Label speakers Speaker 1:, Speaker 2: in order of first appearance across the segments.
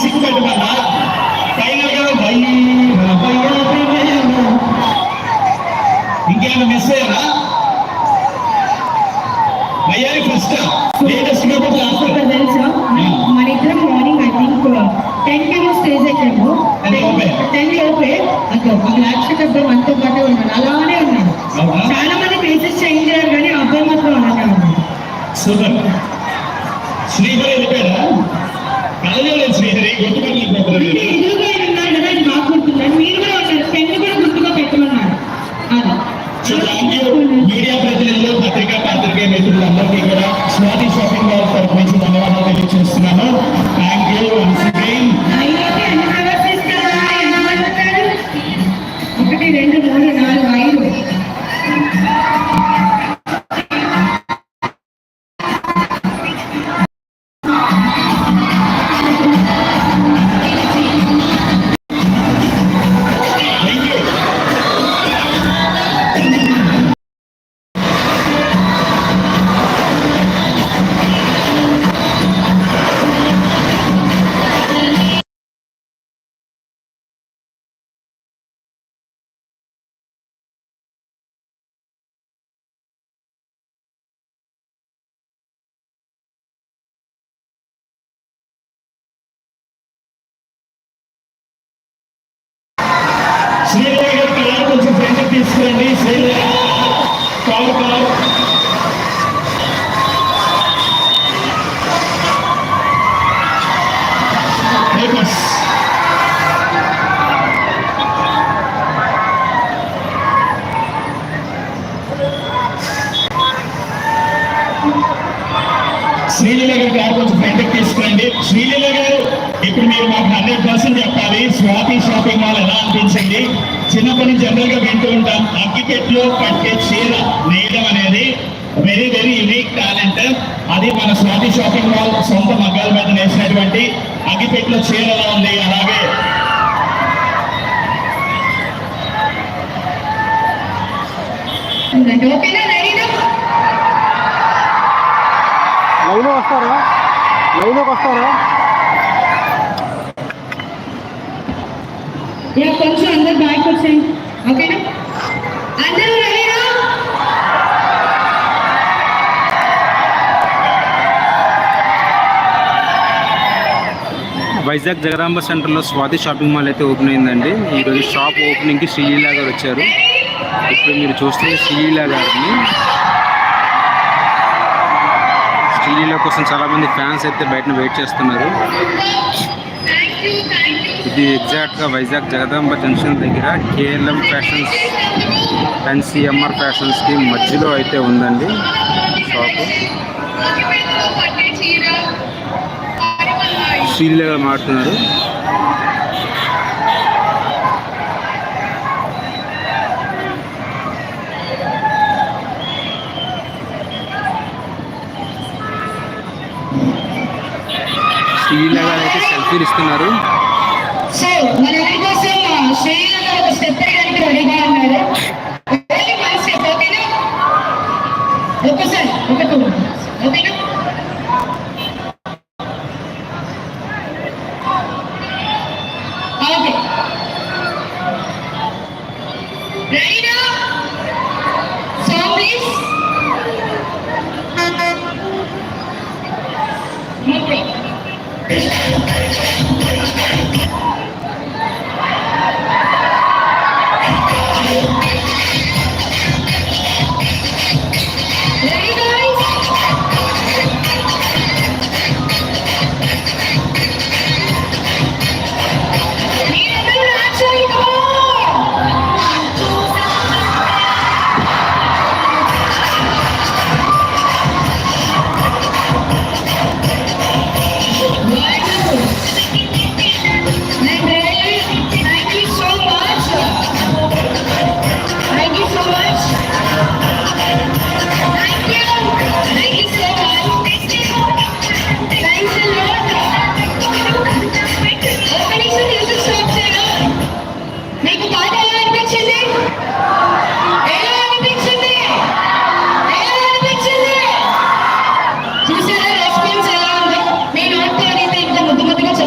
Speaker 1: Music పెట్టుకున్నా final ఇంకేమైనా miss అయ్యారా వయ్యారి ఫస్ట్ లేటెస్ట్
Speaker 2: తెలుసా మన ఇద్దరం morning I think ten stage ఎక్కాము టెన్ లోపే అక్కడ
Speaker 1: ఫ్రెండ్ తీసుకురండి Sridevi call call papers Sreeleela గారి గారు కొంచెం ఫ్రెండ్కి తీసుకురండి శ్రీలీల గారు ఇప్పుడు మీరు మాకు హండ్రెడ్ పర్సెంట్ చెప్పాలి. స్వాతి షాపింగ్ మాల్ ఎలా అనిపించింది చిన్నప్పటి నుంచి జనరల్గా వింటూ ఉంటాం. అగ్గిపెట్లో పట్టే చీర నేయడం అనేది వెరీ వెరీ యునిక్ టాలెంట్ అది మన స్వాతి షాపింగ్ మాల్ సొంత మగ్గాల మీద నేసినటువంటి అగ్గిపెట్లో చీర ఎలా ఉంది. అలాగే
Speaker 3: లైవ్లోకి వస్తారా? లైవ్లోకి వస్తారా?
Speaker 2: యా కొంచెం అందరు బ్యాక్ వచ్చేయండి. ఓకేనా అందరూ రెడీనా
Speaker 3: వైజాగ్ జగదాంబ సెంటర్లో స్వాతి షాపింగ్ మాల్ అయితే ఓపెన్ అయిందండి. ఈరోజు షాప్ ఓపెనింగ్కి శ్రీలీలా గారు వచ్చారు. ఇప్పుడు మీరు చూస్తే శ్రీలీలా గారిని. శ్రీలీల కోసం చాలామంది ఫ్యాన్స్ అయితే బయటన వెయిట్ చేస్తున్నారు. ఇది ఎగ్జాక్ట్గా వైజాగ్ జగదాంబ జంక్షన్ దగ్గర కేఎల్ఎం ఫ్యాషన్స్ ఎన్సిఎంఆర్ ఫ్యాషన్స్కి మధ్యలో అయితే ఉందండి షాపు. స్టీల్ గారు మాట్లాడుతున్నారు శ్రీలీల గారు అయితే సెల్ఫీలు ఇస్తున్నారు.
Speaker 2: సో మన ఎవరి కోసం శ్రీలంక ఒక స్టెప్ వేయడానికి రెడీగా ఉన్నారు ఓన్లీ వన్ స్టెప్ ఓకేనా ఒక్కసారి ఒక టూ ఓకేనా ఓకే రెడీనా సో ప్లీజ్ నో ప్రాబ్లం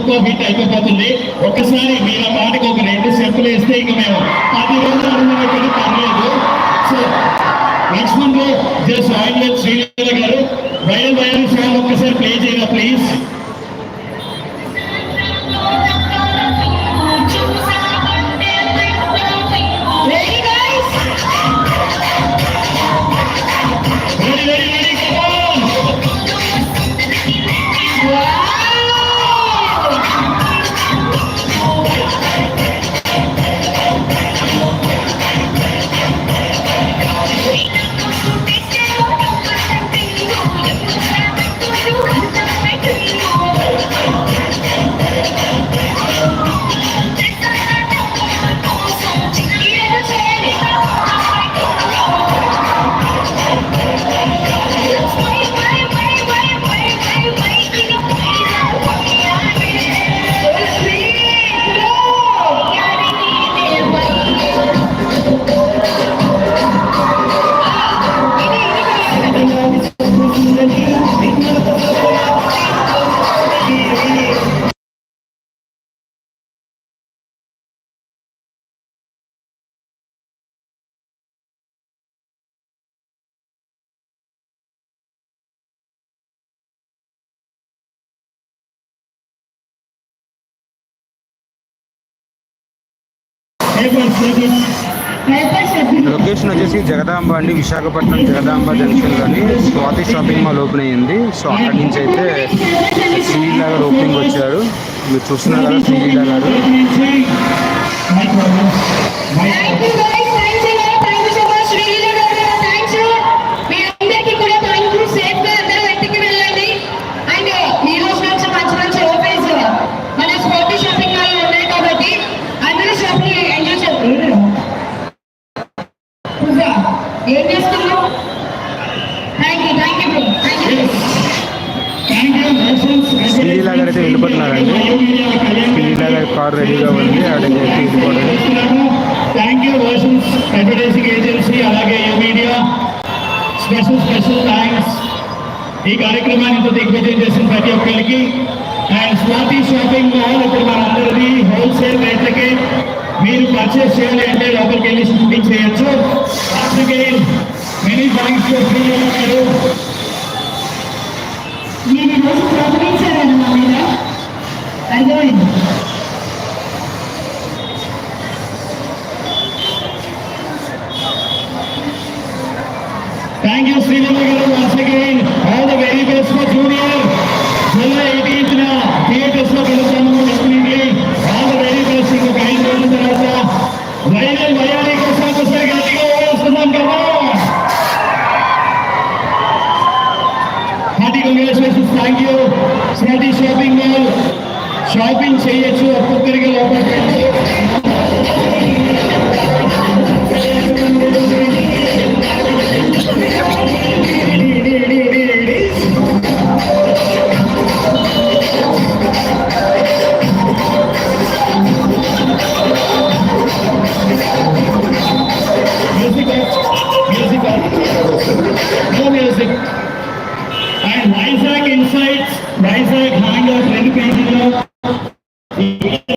Speaker 1: ఒక్కో బిట్ అయిపోతుంది. ఒకసారి మీల పాటకు ఒక రెండు సెంపులు వేస్తే ఇంకా మేము పది రోజులు అనుకున్నట్టు పర్లేదు. So Laxman month just oil Sri Lanka
Speaker 3: location వచ్చేసి జగదాంబ అండి. విశాఖపట్నం జగదాంబ జంక్షన్లోని స్వాతి షాపింగ్ మాల్ ఓపెన్ అయ్యింది. సో అక్కడి నుంచి అయితే సివి లాగా ఓపెనింగ్ వచ్చారు. మీరు చూస్తున్నారు కదా
Speaker 2: సివి లాగా ఈ
Speaker 1: కార్యక్రమాన్ని దిగ్విజయం చేసిన ప్రతి ఒక్కరికి అండ్ స్వాతి షాపింగ్ మాల్ ఇప్పుడు మనందరిది హోల్సేల్ రేట్లకే మీరు పర్చేస్ చేయాలి అంటే లోపలికి వెళ్ళి షాపింగ్ చేయొచ్చు. మెనీ బ్యాంక్స్ ఉన్నారు
Speaker 2: నేను
Speaker 1: థ్యాంక్ యూ శ్రీరామ్ గారు యూనివర్స్ వర్సెస్ సాంగ్యో స్మృతి షాపింగ్ మాల్ షాపింగ్ చేయొచ్చు ఒక్కొక్కరికి లోపలికి వెళ్ళి